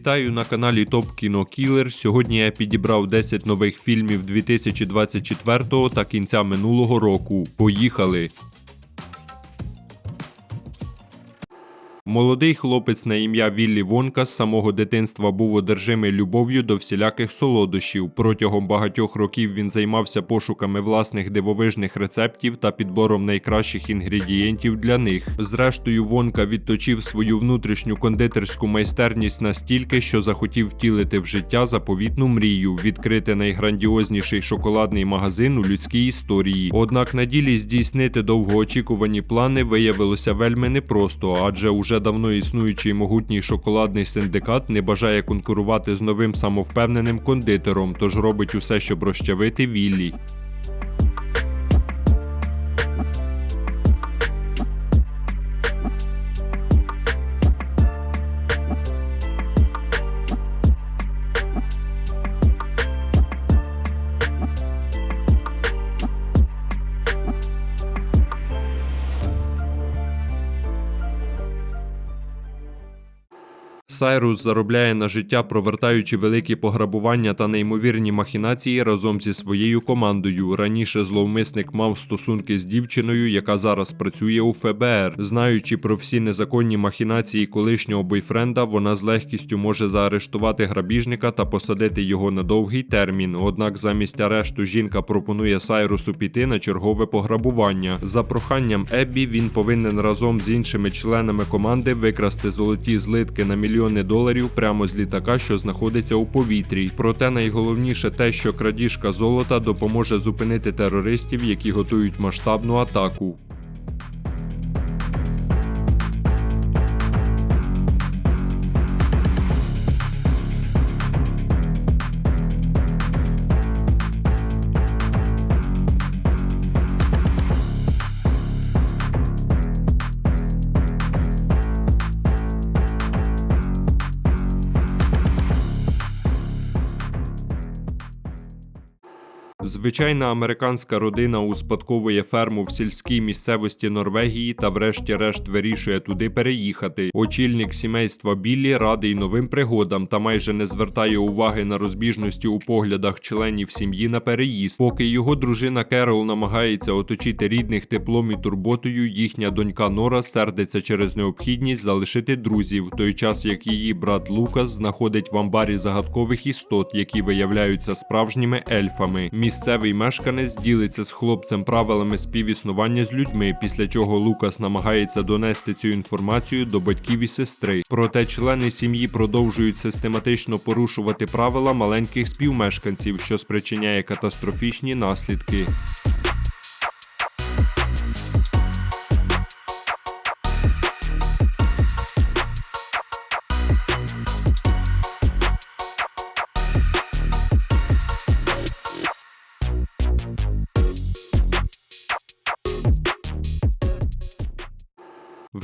Вітаю на каналі Топ Кіно Кілер. Сьогодні я підібрав 10 нових фільмів 2024 та кінця минулого року. Поїхали! Молодий хлопець на ім'я Віллі Вонка з самого дитинства був одержимий любов'ю до всіляких солодощів. Протягом багатьох років він займався пошуками власних дивовижних рецептів та підбором найкращих інгредієнтів для них. Зрештою, Вонка відточив свою внутрішню кондитерську майстерність настільки, що захотів втілити в життя заповітну мрію відкрити найграндіозніший шоколадний магазин у людській історії. Однак на ділі здійснити довгоочікувані плани виявилося вельми непросто, адже уже давно існуючий могутній шоколадний синдикат не бажає конкурувати з новим самовпевненим кондитером, тож робить усе, щоб розчавити Віллі. Сайрус заробляє на життя, провертаючи великі пограбування та неймовірні махінації разом зі своєю командою. Раніше зловмисник мав стосунки з дівчиною, яка зараз працює у ФБР. Знаючи про всі незаконні махінації колишнього бойфренда, вона з легкістю може заарештувати грабіжника та посадити його на довгий термін. Однак замість арешту жінка пропонує Сайрусу піти на чергове пограбування. За проханням Еббі він повинен разом з іншими членами команди викрасти золоті злитки на мільйони доларів прямо з літака, що знаходиться у повітрі. Проте найголовніше те, що крадіжка золота допоможе зупинити терористів, які готують масштабну атаку. Звичайна американська родина успадковує ферму в сільській місцевості Норвегії та врешті-решт вирішує туди переїхати. Очільник сімейства Біллі радий новим пригодам та майже не звертає уваги на розбіжності у поглядах членів сім'ї на переїзд. Поки його дружина Керол намагається оточити рідних теплом і турботою, їхня донька Нора сердиться через необхідність залишити друзів, в той час як її брат Лукас знаходить в амбарі загадкових істот, які виявляються справжніми ельфами. Місцевий мешканець ділиться з хлопцем правилами співіснування з людьми, після чого Лукас намагається донести цю інформацію до батьків і сестри. Проте члени сім'ї продовжують систематично порушувати правила маленьких співмешканців, що спричиняє катастрофічні наслідки.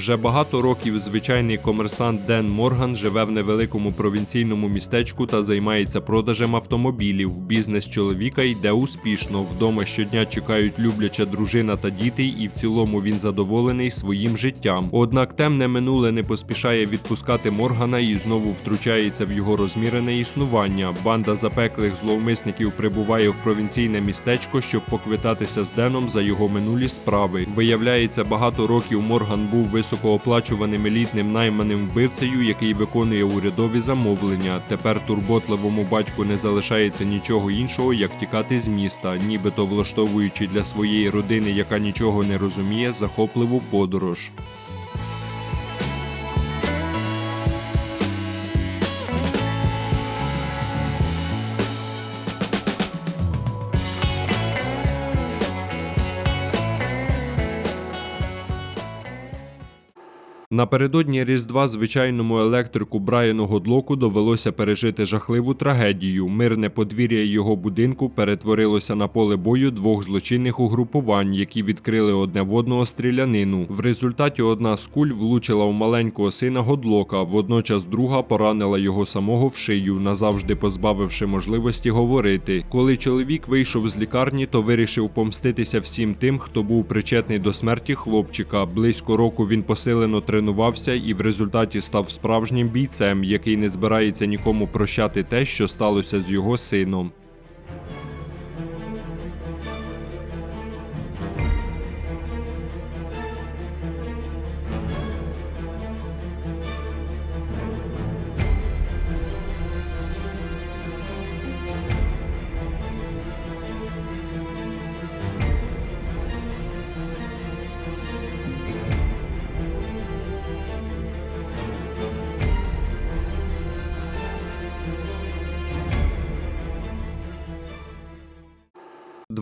Вже багато років звичайний комерсант Ден Морган живе в невеликому провінційному містечку та займається продажем автомобілів. Бізнес чоловіка йде успішно. Вдома щодня чекають любляча дружина та діти, і в цілому він задоволений своїм життям. Однак темне минуле не поспішає відпускати Моргана і знову втручається в його розмірене існування. Банда запеклих зловмисників прибуває в провінційне містечко, щоб поквитатися з Деном за його минулі справи. Виявляється, багато років Морган був високооплачуваним елітним найманим вбивцею, який виконує урядові замовлення. Тепер турботливому батьку не залишається нічого іншого, як тікати з міста, нібито влаштовуючи для своєї родини, яка нічого не розуміє, захопливу подорож. Напередодні Різдва звичайному електрику Брайану Годлоку довелося пережити жахливу трагедію. Мирне подвір'я його будинку перетворилося на поле бою двох злочинних угрупувань, які відкрили одне в одного стрілянину. В результаті одна з куль влучила в маленького сина Годлока, водночас друга поранила його самого в шию, назавжди позбавивши можливості говорити. Коли чоловік вийшов з лікарні, то вирішив помститися всім тим, хто був причетний до смерті хлопчика. Близько року він посилено тренувався і в результаті став справжнім бійцем, який не збирається нікому прощати те, що сталося з його сином.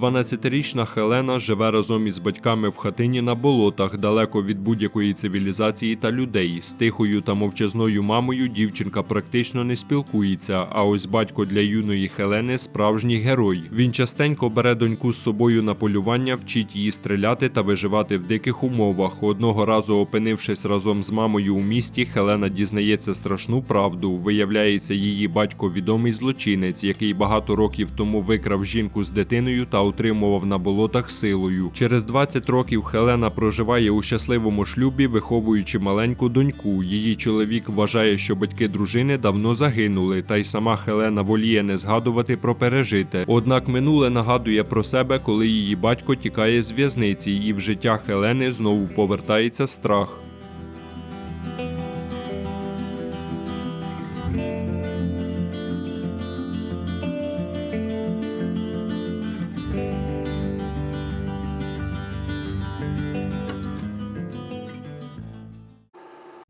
Дванадцятирічна Хелена живе разом із батьками в хатині на болотах, далеко від будь-якої цивілізації та людей. З тихою та мовчазною мамою дівчинка практично не спілкується. А ось батько для юної Хелени справжній герой. Він частенько бере доньку з собою на полювання, вчить її стріляти та виживати в диких умовах. Одного разу, опинившись разом з мамою у місті, Хелена дізнається страшну правду. Виявляється, її батько відомий злочинець, який багато років тому викрав жінку з дитиною та утримував на болотах силою. Через 20 років Хелена проживає у щасливому шлюбі, виховуючи маленьку доньку. Її чоловік вважає, що батьки дружини давно загинули, та й сама Хелена воліє не згадувати про пережите. Однак минуле нагадує про себе, коли її батько тікає з в'язниці, і в життя Хелени знову повертається страх.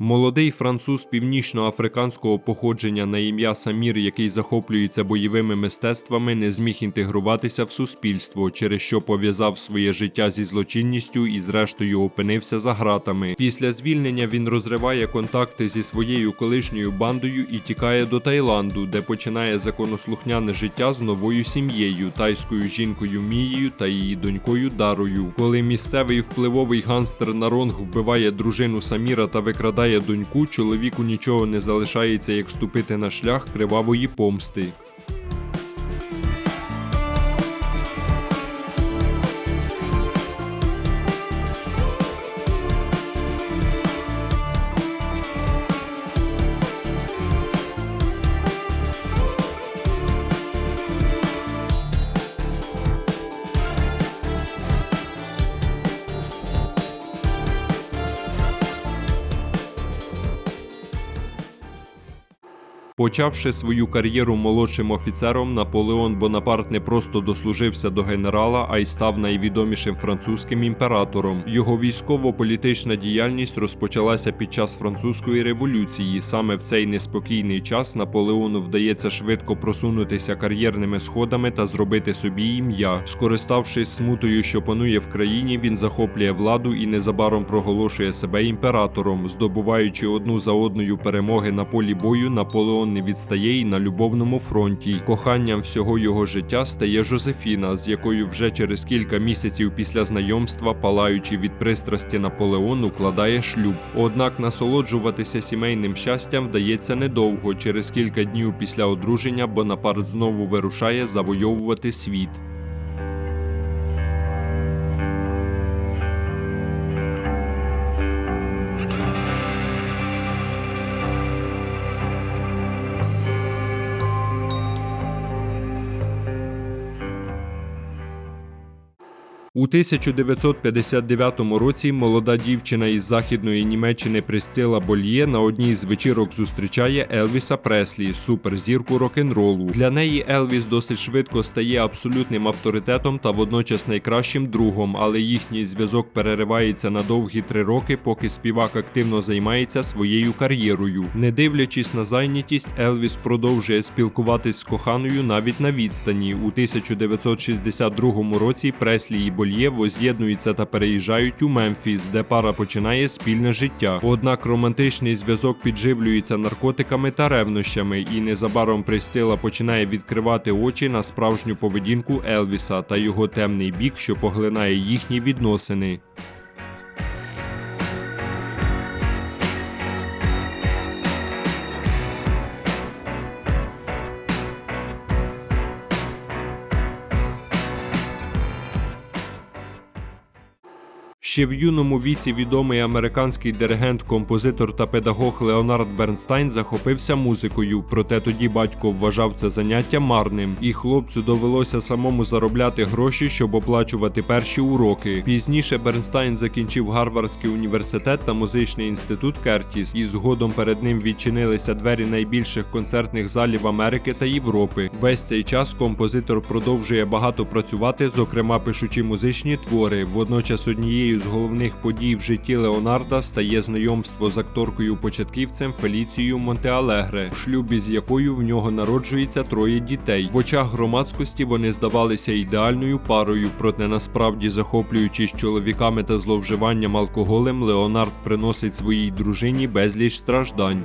Молодий француз північноафриканського походження на ім'я Самір, який захоплюється бойовими мистецтвами, не зміг інтегруватися в суспільство, через що пов'язав своє життя зі злочинністю і, зрештою, опинився за гратами. Після звільнення він розриває контакти зі своєю колишньою бандою і тікає до Таїланду, де починає законослухняне життя з новою сім'єю, тайською жінкою Мією та її донькою Дарою. Коли місцевий впливовий ганстер Наронг вбиває дружину Саміра та викрадає доньку, чоловіку нічого не залишається, як ступити на шлях кривавої помсти. Почавши свою кар'єру молодшим офіцером, Наполеон Бонапарт не просто дослужився до генерала, а й став найвідомішим французьким імператором. Його військово-політична діяльність розпочалася під час французької революції. Саме в цей неспокійний час Наполеону вдається швидко просунутися кар'єрними сходами та зробити собі ім'я. Скориставшись смутою, що панує в країні, він захоплює владу і незабаром проголошує себе імператором, здобуваючи одну за одною перемоги на полі бою. Наполеон не відстає й на любовному фронті. Коханням всього його життя стає Жозефіна, з якою вже через кілька місяців після знайомства, палаючи від пристрасті Наполеон, укладає шлюб. Однак насолоджуватися сімейним щастям вдається недовго. Через кілька днів після одруження Бонапарт знову вирушає завойовувати світ. У 1959 році молода дівчина із західної Німеччини Присцила Больє на одній з вечірок зустрічає Елвіса Преслі, суперзірку рок-н-ролу. Для неї Елвіс досить швидко стає абсолютним авторитетом та водночас найкращим другом, але їхній зв'язок переривається на довгі три роки, поки співак активно займається своєю кар'єрою. Не дивлячись на зайнятість, Елвіс продовжує спілкуватись з коханою навіть на відстані. У 1962 році Преслі і Больє воз'єднуються та переїжджають у Мемфіс, де пара починає спільне життя. Однак романтичний зв'язок підживлюється наркотиками та ревнощами, і незабаром Присцила починає відкривати очі на справжню поведінку Елвіса та його темний бік, що поглинає їхні відносини. Ще в юному віці відомий американський диригент, композитор та педагог Леонард Бернстайн захопився музикою, проте тоді батько вважав це заняття марним, і хлопцю довелося самому заробляти гроші, щоб оплачувати перші уроки. Пізніше Бернстайн закінчив Гарвардський університет та музичний інститут Кертіс, і згодом перед ним відчинилися двері найбільших концертних залів Америки та Європи. Весь цей час композитор продовжує багато працювати, зокрема пишучи музичні твори. Водночас однією з головних подій в житті Леонарда стає знайомство з акторкою-початківцем Феліцією Монтеалегре, в шлюбі з якою в нього народжується троє дітей. В очах громадськості вони здавалися ідеальною парою, проте насправді захоплюючись чоловіками та зловживанням алкоголем, Леонард приносить своїй дружині безліч страждань.